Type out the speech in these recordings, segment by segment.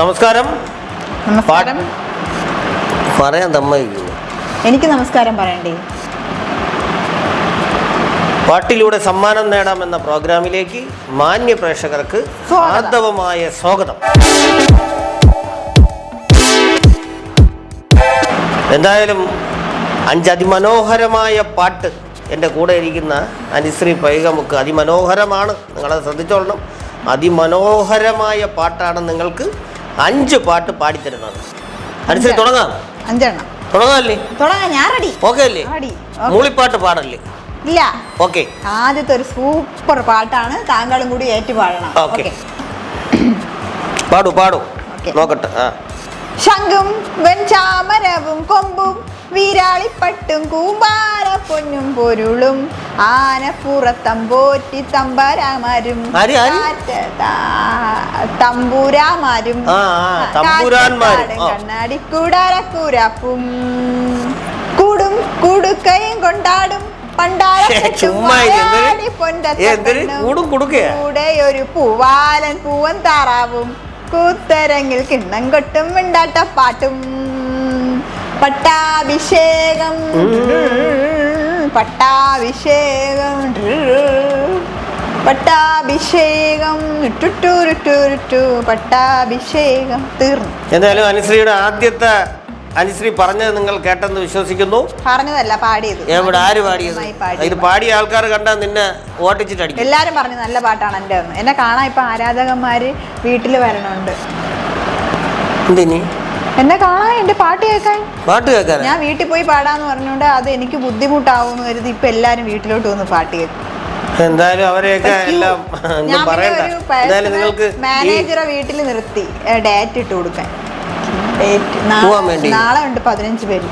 നമസ്കാരം. നമസ്കാരം. പറയാൻ സമ്മതിക്കുന്നു എനിക്ക് നമസ്കാരം പറയണ്ടേ? പാട്ടിലൂടെ സമ്മാനം നേടാമെന്ന പ്രോഗ്രാമിലേക്ക് മാന്യ പ്രേക്ഷകർക്ക് ആദവമായ ആർദവമായ സ്വാഗതം. എന്തായാലും അഞ്ച് അതിമനോഹരമായ പാട്ട് എന്റെ കൂടെ ഇരിക്കുന്ന അനുശ്രീ പൈകമുക്ക് അതിമനോഹരമാണ്. നിങ്ങളത് ശ്രദ്ധിച്ചോളണം. അതിമനോഹരമായ പാട്ടാണ് നിങ്ങൾക്ക് അഞ്ച് പാട്ട് പാടിത്തരുന്നത് അനുശ്രീ തുടങ്ങാം. അഞ്ചെണ്ണം. തുടങ്ങാമല്ലേ തുടങ്ങാം ഞാൻ റെഡി ഓക്കെ അല്ലേ? മൂളിപ്പാട്ട് പാടല്ലേ? ഇല്ല. ഓക്കെ ആദ്യത്തെ ഒരു സൂപ്പർ പാട്ടാണ് താങ്കളും കൂടി ഏറ്റു പാടണം ഓക്കെ. പാടു പാടൂ. നോക്കട്ടെ. ആ. ശംഖും വെഞ്ചാമരവും കൊമ്പും വീരാളിപ്പട്ടും കൂമ്പാര പൊന്നും പൊരുളും. ആനപ്പുറത്തമ്പോറ്റി തമ്പാരാമാരും തമ്പൂരാമാരും. കണ്ണാടിക്കൂടാരക്കൂരാപ്പും. കൂടും കൂടുക്കയും കൊണ്ടാടും? കൂടെ ഒരു പൂവാലൻ പൂവൻ താറാവും. കൂത്തരങ്ങിൽ കിണ്ണം കൊട്ടും മിണ്ടാട്ട പാട്ടും പട്ടാഭിഷേകം പട്ടാഭിഷേകം. പട്ടാഭിഷേകം. പട്ടാഭിഷേകം. തീർന്നു. എന്തായാലും അനുശ്രീയുടെ ആദ്യത്തെ അനുശ്രീ പറഞ്ഞത് നിങ്ങൾ കേട്ടെന്ന് വിശ്വസിക്കുന്നു. പറഞ്ഞതല്ല പാടിയത്. എവിടെ ആര് പാടിയത്. ഇത് പാടിയ ആൾക്കാർ കണ്ടാൽ നിന്നെ ഓട്ടിച്ചിട്ടടിക്കും. എല്ലാരും പറഞ്ഞു നല്ല പാട്ടാണ് എന്റെ എന്നെ കാണാൻ ഇപ്പൊ ആരാധകന്മാര് വീട്ടിൽ വരണുണ്ട്. എന്തിനി? എന്നെ കാണാൻ എന്റെ പാട്ട് കേൾക്കാൻ. പാട്ട് കേൾക്കാൻ ഞാൻ വീട്ടിൽ പോയി പാടാന്ന് പറഞ്ഞുകൊണ്ട് അത് എനിക്ക് ബുദ്ധിമുട്ടാവും കരുതി ഇപ്പൊ എല്ലാരും വീട്ടിലോട്ട് വന്ന് പാട്ട് കേൾക്കും. എന്തായാലും അവരെയൊക്കെ എല്ലാം ഒന്നും പറയണ്ട. എന്തായാലും നിങ്ങൾക്ക് മാനേജറെ വീട്ടിൽ നിർത്തി ഡേറ്റ് ഇട്ട് കൊടുക്കാൻ. നാളെ ഉണ്ട് പതിനഞ്ച് പേര്.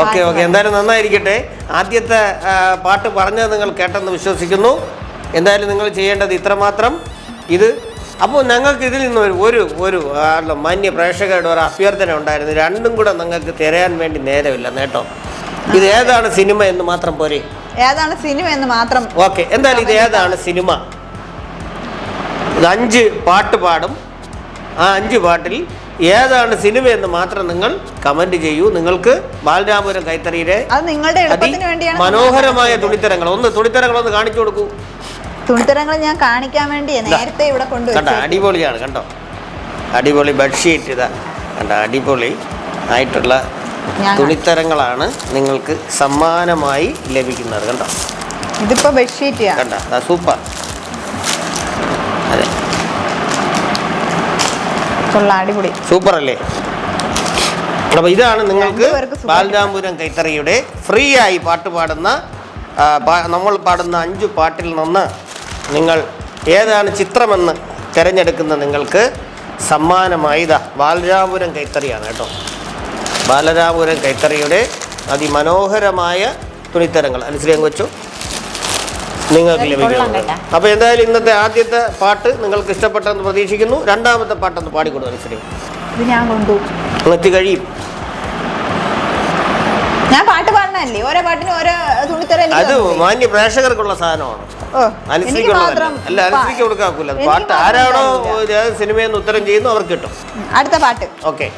Okay okay. എന്തായാലും നന്നായിരിക്കട്ടെ. ആദ്യത്തെ പാട്ട് പറഞ്ഞത് നിങ്ങൾ കേട്ടെന്ന് വിശ്വസിക്കുന്നു. എന്തായാലും നിങ്ങൾ ചെയ്യേണ്ടത് ഇത്രമാത്രം. ഇത് അപ്പോൾ ഞങ്ങൾക്ക് ഇതിൽ നിന്ന് ഒരു ഒരു മാന്യ പ്രേക്ഷകരുടെ ഒരു അഭ്യർത്ഥന ഉണ്ടായിരുന്നു. രണ്ടും കൂടെ നിങ്ങൾക്ക് തിരയാൻ വേണ്ടി നേരമില്ല നേട്ടോ ഇത് ഏതാണ് സിനിമ എന്ന് മാത്രം പോരെ? ഏതാണ് സിനിമ എന്ന് മാത്രം ഓക്കെ എന്തായാലും ഇത് ഏതാണ് സിനിമ? ഇത് അഞ്ച് പാട്ട് പാടും. ആ അഞ്ച് പാട്ടിൽ ഏതാണ് സിനിമ എന്ന് മാത്രം നിങ്ങൾ കമന്റ് ചെയ്യൂ. നിങ്ങൾക്ക് ബാലരാമപുരം കൈത്തറിയിലെ മനോഹരമായ തുണിത്തരങ്ങൾ. ഒന്ന് തുണിത്തരങ്ങൾ ഒന്ന് കാണിച്ചു കൊടുക്കൂ. തുണിത്തരങ്ങൾ ഞാൻ കാണിക്കാൻ വേണ്ടി നേരത്തെ ഇവിടെ കണ്ടോ കൊണ്ടുവച്ചു അടിപൊളിയാണ് കണ്ടോ? അടിപൊളി ബെഡ്ഷീറ്റ് ഇതാ. കണ്ട അടിപൊളി ആയിട്ടുള്ള തുണിത്തരങ്ങളാണ് നിങ്ങൾക്ക് സമ്മാനമായി ലഭിക്കുന്നത് കണ്ടോ? ഇതിപ്പോ ബെഡ്ഷീറ്റ് കണ്ട സൂപ്പർ അതെ. അടിപൊളി. സൂപ്പർ അല്ലേ? അപ്പൊ ഇതാണ് നിങ്ങൾക്ക്. ബാലരാമപുരം കൈത്തറിയുടെ ഫ്രീ ആയി പാട്ട് പാടുന്ന നമ്മൾ പാടുന്ന അഞ്ചു പാട്ടിൽ നിന്ന് നിങ്ങൾ ഏതാണ് ചിത്രമെന്ന് തിരഞ്ഞെടുക്കുന്ന നിങ്ങൾക്ക് സമ്മാനമായി ഇതാ ബാലരാപുരം കൈത്തറിയാണ് കേട്ടോ. ബാലരാപുരം കൈത്തറിയുടെ അതിമനോഹരമായ തുണിത്തരങ്ങൾ. അനുസരിച്ച് വെച്ചു. നിങ്ങൾക്ക് ലഭിക്കും. അപ്പോൾ എന്തായാലും ഇന്നത്തെ ആദ്യത്തെ പാട്ട് നിങ്ങൾക്ക് ഇഷ്ടപ്പെട്ടെന്ന് പ്രതീക്ഷിക്കുന്നു. രണ്ടാമത്തെ പാട്ടൊന്ന് പാടിക്കൊടു അനുസരി ഞാൻ കൊണ്ടു. എത്തി കഴിയും. ഞാൻ പാട്ട് പാടണല്ലേ ഓരോ പാട്ടിനും ഓരോ അത് മാന്യ പ്രേക്ഷകർക്കുള്ള സാധനമാണ്. അനുസരിക്കുള്ളതല്ല അല്ല അനുസരിച്ച് കൊടുക്കാക്കൂല. പാട്ട് ആരാണോ സിനിമയെന്ന് ഉത്തരം ചെയ്യുന്നു അവർക്ക് കിട്ടും. അടുത്ത പാട്ട്. ഓക്കെ.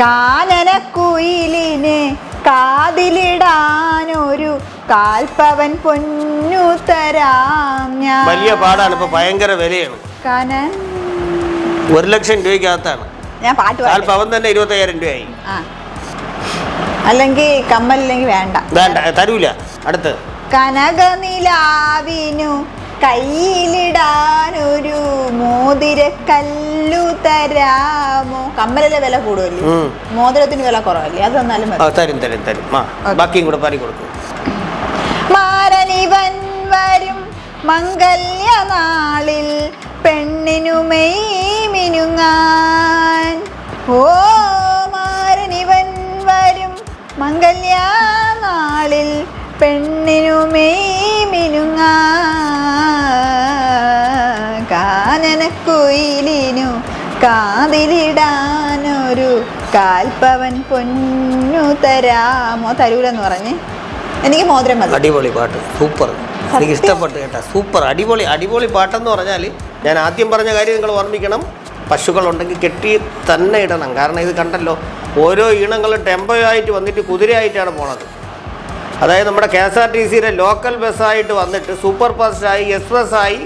കാനന കുയിലിന് കാതിലിടാനൊരു കാൽപ്പവൻ പൊന്നു തരാം ഞാൻ. വലിയ പാടാണ് ഇപ്പൊ ഭയങ്കര വിലയാണ്. കാനൻ. ഒരു ലക്ഷം രൂപയ്ക്കകത്താണ്. ഞാൻ പാട്ട് കാൽപ്പവൻ തന്നെ ഇരുപത്തയ്യായിരം രൂപയായി. ആ. അല്ലെങ്കിൽ കമ്മലില്ലെങ്കിൽ വേണ്ട. വേണ്ട തരൂല. അടുത്ത്. കനകനിലാവിനു കയ്യിലിടാനൊരു മോതിരക്കല്ലു തരാമോ? കമ്മലിലെ വില കൂടുതല്ലേ മോതിരത്തിന് വില കുറവല്ലേ? അത് തന്നാലും തരും തരും തരും. ബാക്കിയും കൂടെ പാരി കൊടുക്കും. മാരനിവൻ വരും മംഗല്യനാളിൽ പെണ്ണിനു മെയ് മിനുങ്ങാൻ ഓ മംഗല്യനാളിൽ പെണ്ണിനു മെയ് മിനുങ്ങ കാനനക്കുയിലിനു കാതിലിടാനൊരു കാൽപ്പവൻ പൊന്നു തരാമോ? തരൂലെന്ന് പറഞ്ഞ്. എനിക്ക് മോതിരം മതി. അടിപൊളി പാട്ട്. സൂപ്പർ. എനിക്ക് ഇഷ്ടപ്പെട്ടു കേട്ടാ. സൂപ്പർ. അടിപൊളി അടിപൊളി പാട്ടെന്ന് പറഞ്ഞാൽ ഞാൻ ആദ്യം പറഞ്ഞ കാര്യം നിങ്ങൾ ഓർമ്മിക്കണം. പശുക്കളുണ്ടെങ്കിൽ കെട്ടി തന്നെ ഇടണം. കാരണം ഇത് കണ്ടല്ലോ ഓരോ ഈണങ്ങളും ടെമ്പോ ആയിട്ട് വന്നിട്ട് കുതിരയായിട്ടാണ് പോണത്. അതായത് നമ്മുടെ കെ എസ് ആർ ടി സിയിലെ ലോക്കൽ ബസ്സായിട്ട് വന്നിട്ട് സൂപ്പർ ഫാസ്റ്റായി എക്സ്പ്രസ്സായി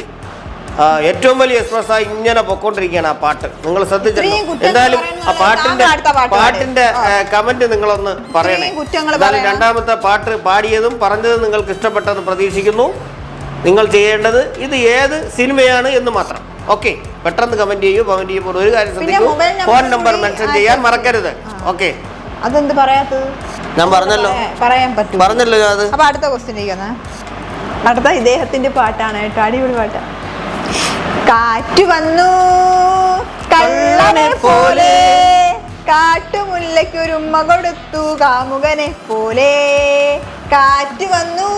ഏറ്റവും വലിയ എക്സ്പ്രസ് ആയി ഇങ്ങനെ പൊക്കോണ്ടിരിക്കുകയാണ് ആ പാട്ട്. നിങ്ങൾ ശ്രദ്ധിച്ചല്ലോ. എന്തായാലും ആ പാട്ടിന്റെ. പാട്ടിന്റെ കമന്റ് നിങ്ങളൊന്ന് പറയണേ. എന്തായാലും രണ്ടാമത്തെ പാട്ട് പാടിയതും പറഞ്ഞതും നിങ്ങൾക്ക് ഇഷ്ടപ്പെട്ടെന്ന് പ്രതീക്ഷിക്കുന്നു. നിങ്ങൾ ചെയ്യേണ്ടത് ഇത് ഏത് സിനിമയാണ് എന്ന് മാത്രം. ഓക്കെ പെട്ടെന്ന് കമന്റ് ചെയ്യൂ കമന്റ് ചെയ്യുമ്പോൾ ഒരു കാര്യം ശ്രദ്ധിക്കൂ. ഫോൺ നമ്പർ മെൻഷൻ ചെയ്യാൻ മറക്കരുത്. ഓക്കെ അതെന്ത് പറയാത്തത്? ഞാൻ പറഞ്ഞല്ലോ. പറയാൻ പറ്റും. പറഞ്ഞല്ലോ ഞാൻ അത്. അപ്പൊ അടുത്ത ക്വസ്റ്റ്യൻ ചെയ്യുന്ന അടുത്ത ഇദ്ദേഹത്തിന്റെ പാട്ടാണ്. കേട്ടോ അടിപൊളി പാട്ട്. കാറ്റ് വന്നു കള്ളനെ പോലെ. കാട്ടുമുല്ലയ്ക്കൊരുമ്മ കൊടുത്തു കാമുകനെ പോലെ. കാറ്റ് വന്നു.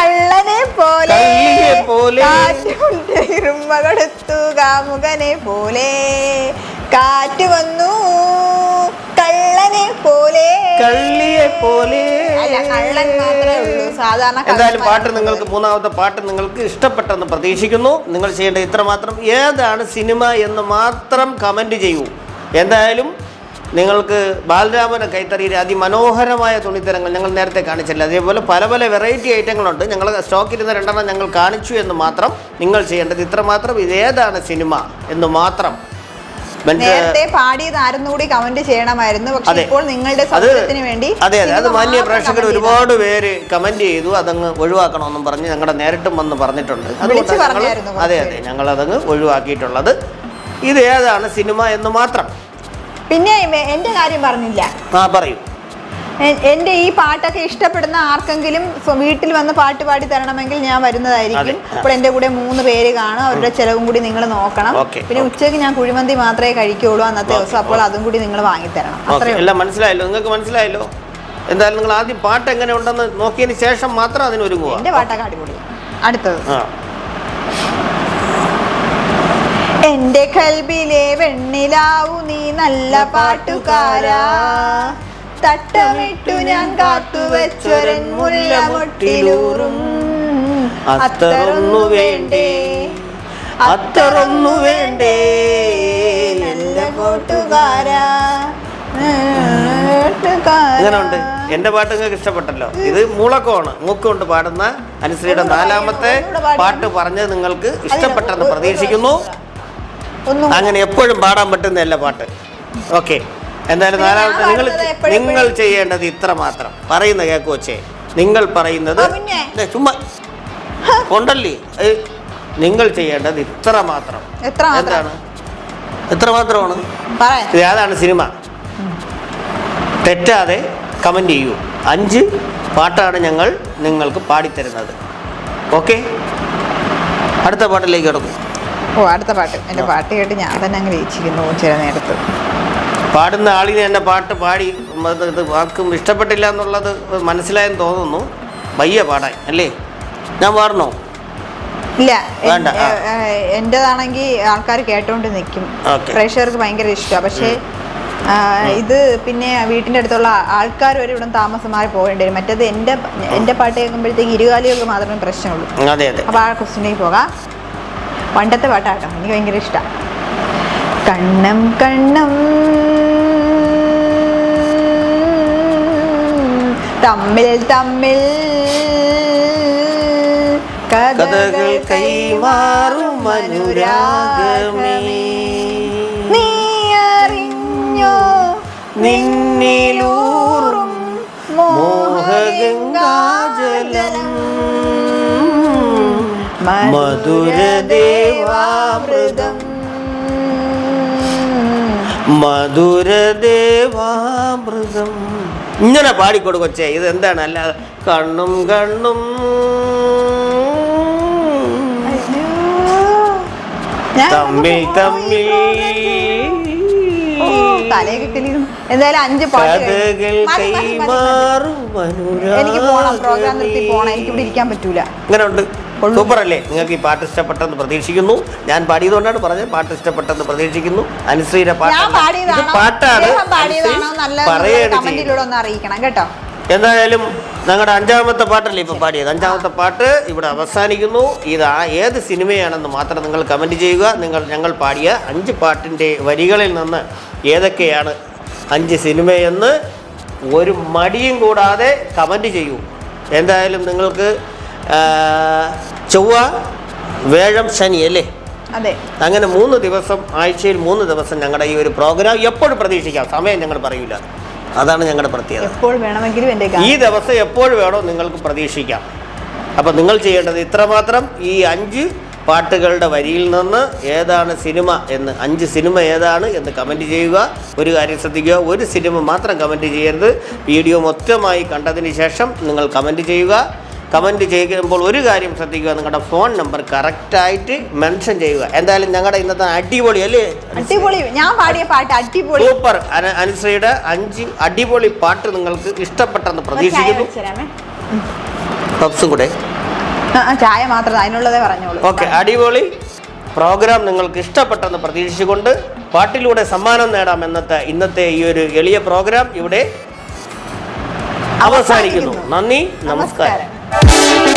കള്ളനെ പോലെ. കള്ളിയെ പോലെ. കാറ്റുമുല്ലയ്ക്കൊരുമ്മ കൊടുത്തു കാമുകനെ പോലെ. കാറ്റ് വന്നു. കള്ളനെ പോലെ. കള്ളിയെ പോലെ. അല്ല കള്ളൻ മാത്രമേ ഉള്ളൂ. സാധാരണ എന്തായാലും പാട്ട് നിങ്ങൾക്ക് മൂന്നാമത്തെ പാട്ട് നിങ്ങൾക്ക് ഇഷ്ടപ്പെട്ടെന്ന് പ്രതീക്ഷിക്കുന്നു. നിങ്ങൾ ചെയ്യേണ്ട ഇത്രമാത്രം. ഏതാണ് സിനിമ എന്ന് മാത്രം കമന്റ് ചെയ്യൂ. എന്തായാലും നിങ്ങൾക്ക് ബാലരാമന കൈത്തറിയിലെ അതിമനോഹരമായ തുണിത്തരങ്ങൾ ഞങ്ങൾ നേരത്തെ കാണിച്ചില്ല. അതേപോലെ പല പല വെറൈറ്റി ഐറ്റങ്ങളുണ്ട് ഞങ്ങൾ സ്റ്റോക്കിരുന്ന രണ്ടെണ്ണം ഞങ്ങൾ കാണിച്ചു എന്ന് മാത്രം നിങ്ങൾ ചെയ്യേണ്ടത് ഇത്ര മാത്രം ഇത് സിനിമ എന്ന് മാത്രം. നേരത്തെ പാടിയത് കൂടി കമന്റ് ചെയ്യണമായിരുന്നു. പക്ഷെ ഇപ്പോൾ നിങ്ങളുടെ വേണ്ടി അതെ അതെ. അത് മാന്യ പ്രേക്ഷകർ ഒരുപാട് പേര് കമന്റ് ചെയ്തു. അതങ്ങ് ഒഴിവാക്കണമെന്നും പറഞ്ഞ് ഞങ്ങളുടെ നേരിട്ടും വന്ന് പറഞ്ഞിട്ടുണ്ട്. അതെ അതെ. ഞങ്ങൾ അതങ്ങ് ഒഴിവാക്കിയിട്ടുള്ളത്. ഇത് ഏതാണ് സിനിമ എന്ന് മാത്രം. പിന്നെ എന്റെ കാര്യം പറഞ്ഞില്ല. ആ പറയൂ. എന്റെ ഈ പാട്ടൊക്കെ ഇഷ്ടപ്പെടുന്ന ആർക്കെങ്കിലും വീട്ടിൽ വന്ന് പാട്ട് പാടി തരണമെങ്കിൽ ഞാൻ വരുന്നതായിരിക്കും. അപ്പോൾ എന്റെ കൂടെ മൂന്ന് പേര് കാണും. അവരുടെ ചെലവും കൂടി നിങ്ങൾ നോക്കണം. പിന്നെ ഉച്ചയ്ക്ക് ഞാൻ കുഴിമന്തി മാത്രമേ കഴിക്കുള്ളൂ അന്നത്തെ ദിവസം. അപ്പോൾ അതും കൂടി നിങ്ങൾ വാങ്ങിത്തരണം. എല്ലാം മനസ്സിലായല്ലോ? നിങ്ങൾക്ക് മനസ്സിലായല്ലോ? എന്തായാലും നിങ്ങൾ ആദ്യം പാട്ട് എങ്ങനെ ഉണ്ടെന്ന് നോക്കിയതിന് ശേഷം മാത്രം അതിന് ഒരുങ്ങുക. എന്റെ പാട്ടൊക്കെ അടിപൊളി. അടുത്തത് എന്റെ കൽബിലെ വെണ്ണിലാവു നീ നല്ല പാട്ടുകാരാ. തട്ടമിട്ടു ഞാൻ കാത്തുവച്ചൊരൻ മുല്ലമുട്ടിലൂറും. അത്തറൊന്നു വേണ്ടേ? അത്തറൊന്നു വേണ്ടേ? നല്ല കൂട്ടുകാരാ ഇങ്ങനുണ്ട് എന്റെ പാട്ട് നിങ്ങൾക്ക് ഇഷ്ടപ്പെട്ടല്ലോ. ഇത് മൂളക്കോണ് മൂക്കൊണ്ട് പാടുന്ന അനുശ്രീയുടെ നാലാമത്തെ? പാട്ട് പറഞ്ഞത് നിങ്ങൾക്ക് ഇഷ്ടപ്പെട്ടെന്ന് പ്രതീക്ഷിക്കുന്നു. അങ്ങനെ എപ്പോഴും പാടാൻ പറ്റുന്നതല്ല പാട്ട്. ഓക്കെ. എന്തായാലും നാലാമത്തെ നിങ്ങൾ നിങ്ങൾ ചെയ്യേണ്ടത് ഇത്ര മാത്രം. പറയുന്ന കേക്കോച്ചേ നിങ്ങൾ പറയുന്നത് ചുമ്മാ. കൊണ്ടല്ലേ. നിങ്ങൾ ചെയ്യേണ്ടത് ഇത്ര മാത്രം? എന്താണ്? എത്ര മാത്രമാണ്? അതാണ് സിനിമ? തെറ്റാതെ കമന്റ് ചെയ്യൂ. അഞ്ച് പാട്ടാണ് ഞങ്ങൾ നിങ്ങൾക്ക് പാടിത്തരുന്നത്. ഓക്കെ? അടുത്ത പാട്ടിലേക്ക് കിടക്കും. ഓ അടുത്ത പാട്ട്. എന്റെ പാട്ട് കേട്ട് ഞാൻ തന്നെ അങ്ങ് ലയിച്ചിരിക്കുന്നു ചില നേരത്ത്. പാടുന്ന ആളിനെ എന്റെ പാട്ട് പാടി ആർക്കും ഇഷ്ടപ്പെട്ടില്ല എന്നുള്ളത് മനസ്സിലായെന്ന് തോന്നുന്നു. വയ്യ പാടാൻ അല്ലേ? ഞാൻ പാടണോ? ഇല്ല എന്റെതാണെങ്കിൽ ആൾക്കാർ കേട്ടോണ്ട് നിൽക്കും. പ്രേക്ഷകർക്ക് ഭയങ്കര ഇഷ്ടമാണ് പക്ഷേ ഇത് പിന്നെ വീട്ടിന്റെ അടുത്തുള്ള ആൾക്കാർ വരെ ഇവിടെ താമസം മാറി പോകേണ്ടി വരും. മറ്റേത് എന്റെ എന്റെ പാട്ട് കേൾക്കുമ്പോഴത്തേക്ക് ഇരുകാലികൾക്ക് മാത്രമേ പ്രശ്നമുള്ളൂ. അപ്പോൾ ആ ക്വസ്റ്റിനേക്ക് പോകാം. പണ്ടത്തെ പാട്ടാട്ടോ. എനിക്ക് ഭയങ്കര ഇഷ്ടമാണ് കണ്ണം കണ്ണം. തമ്മിൽ തമ്മിൽ. കഥകൾ കൈമാറും അനുരാഗമേ. നീ അറിഞ്ഞോ? നിന്നിലൂറും മോഹഗംഗാജലം. മധുരദേവാമൃതം മധുരദേവാമൃതം ഇങ്ങനെ പാടിക്കൊടു കൊച്ചേ ഇത് എന്താണ്? അല്ല കണ്ണും കണ്ണും. തമ്മിൽ തമ്മിൽ ഓ, തലയൊക്കെ എന്തായാലും അഞ്ച് പാട്ട് കഴിഞ്ഞു. കഥകൾ മതി, മതി, മതി, മതി. കൈമാറും എനിക്ക് പോണം പ്രോഗ്രാം നിർത്തി പോണം അനുരാഗമേ. എനിക്ക് ഇവിടെ ഇരിക്കാൻ പറ്റൂല. ഇങ്ങനെ ഉണ്ട്. സൂപ്പർ അല്ലേ നിങ്ങൾക്ക് ഈ പാട്ട് ഇഷ്ടപ്പെട്ടെന്ന് പ്രതീക്ഷിക്കുന്നു. ഞാൻ പാടിയതുകൊണ്ടാണ് പറഞ്ഞത്. പാട്ട് ഇഷ്ടപ്പെട്ടെന്ന് പ്രതീക്ഷിക്കുന്നു. അനുശ്രീയുടെ പാട്ടാണ്. അറിയിക്കണം കേട്ടോ. എന്തായാലും ഞങ്ങളുടെ അഞ്ചാമത്തെ പാട്ടല്ലേ ഇപ്പം പാടിയത്? അഞ്ചാമത്തെ പാട്ട് ഇവിടെ അവസാനിക്കുന്നു. ഇത് ആ ഏത് സിനിമയാണെന്ന് മാത്രം നിങ്ങൾ കമന്റ് ചെയ്യുക. നിങ്ങൾ ഞങ്ങൾ പാടിയ അഞ്ച് പാട്ടിന്റെ വരികളിൽ നിന്ന് ഏതൊക്കെയാണ് അഞ്ച് സിനിമയെന്ന് ഒരു മടിയും കൂടാതെ കമന്റ് ചെയ്യൂ. എന്തായാലും നിങ്ങൾക്ക് ചൊവ്വ വേഴം ശനി അല്ലേ? അതെ. അങ്ങനെ മൂന്ന് ദിവസം ആഴ്ചയിൽ മൂന്ന് ദിവസം ഞങ്ങളുടെ ഈ ഒരു പ്രോഗ്രാം എപ്പോഴും പ്രതീക്ഷിക്കാം. സമയം ഞങ്ങൾ പറയൂല. അതാണ് ഞങ്ങളുടെ പ്രത്യേകത. എപ്പോൾ വേണമെങ്കിലും എന്റെ ഈ ദിവസം എപ്പോൾ വേണോ നിങ്ങൾക്ക് പ്രതീക്ഷിക്കാം. അപ്പം നിങ്ങൾ ചെയ്യേണ്ടത് ഇത്രമാത്രം ഈ അഞ്ച് പാട്ടുകളുടെ വരിയിൽ നിന്ന് ഏതാണ് സിനിമ എന്ന് അഞ്ച് സിനിമ ഏതാണ് എന്ന് കമന്റ് ചെയ്യുക. ഒരു കാര്യം ശ്രദ്ധിക്കുക ഒരു സിനിമ മാത്രം കമന്റ് ചെയ്യരുത്. വീഡിയോ മൊത്തമായി കണ്ടതിന് ശേഷം നിങ്ങൾ കമന്റ് ചെയ്യുക. കമന്റ് ചെയ്യുമ്പോൾ ഒരു കാര്യം ശ്രദ്ധിക്കുക നിങ്ങളുടെ ഫോൺ നമ്പർ കറക്റ്റായിട്ട് മെൻഷൻ ചെയ്യുക. എന്തായാലും ഞങ്ങളുടെ ഇന്നത്തെ അടിപൊളി അല്ലേ? അടിപൊളി. ഞാൻ പാടിയ പാട്ട് അടിപൊളി. സൂപ്പർ. അന- അനുശ്രീയുടെ അഞ്ച് അടിപൊളി പാട്ട് നിങ്ങൾക്ക് ഇഷ്ടപ്പെട്ടെന്ന് പ്രതീക്ഷിക്കുന്നു. പപ്സും കൂടെ. ചായ മാത്രം അതിനുള്ളതേ പറഞ്ഞോളൂ. ഓക്കെ അടിപൊളി പ്രോഗ്രാം നിങ്ങൾക്ക് ഇഷ്ടപ്പെട്ടെന്ന് പ്രതീക്ഷിച്ചുകൊണ്ട് പാട്ടിലൂടെ സമ്മാനം നേടാം എന്നത്തെ ഇന്നത്തെ ഈ ഒരു എളിയ പ്രോഗ്രാം ഇവിടെ അവസാനിക്കുന്നു. നന്ദി നമസ്കാരം. Thank you.